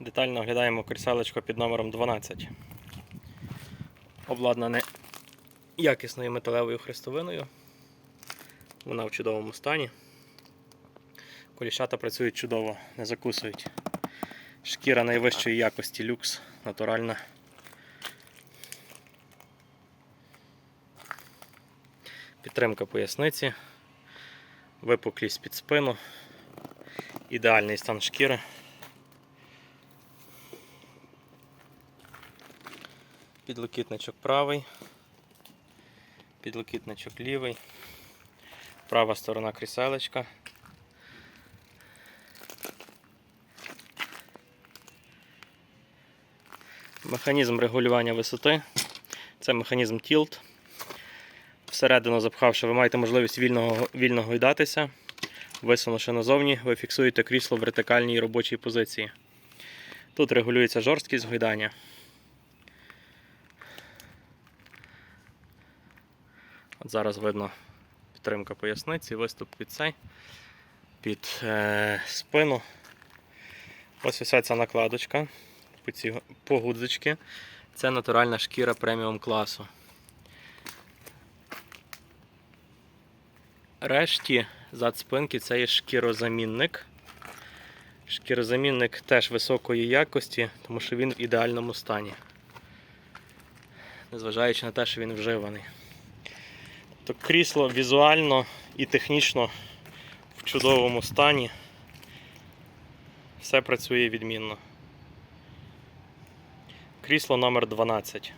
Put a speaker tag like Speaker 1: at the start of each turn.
Speaker 1: Детально оглядаємо кріселечко під номером 12. Обладнане якісною металевою хрестовиною. Вона в чудовому стані. Коліщата працюють чудово, не закусують. Шкіра найвищої якості люкс, натуральна. Підтримка поясниці, випуклість під спину, ідеальний стан шкіри. Підлокітничок правий, підлокітничок лівий, права сторона кріселечка. Механізм регулювання висоти. Це механізм Tilt. Всередину запхавши, ви маєте можливість вільного, вільно гойдатися. Висунувши назовні, ви фіксуєте крісло в вертикальній робочій позиції. Тут регулюється жорсткість гойдання. Зараз видно підтримка поясниці, виступ під цей, під е, спину. Ось ось ця накладочка по ці погудзички. Це натуральна шкіра преміум класу. Решті зад спинки це є шкірозамінник. Шкірозамінник теж високої якості, тому що він в ідеальному стані. Незважаючи на те, що він вживаний. То крісло візуально і технічно в чудовому стані. Все працює відмінно. Крісло номер 12.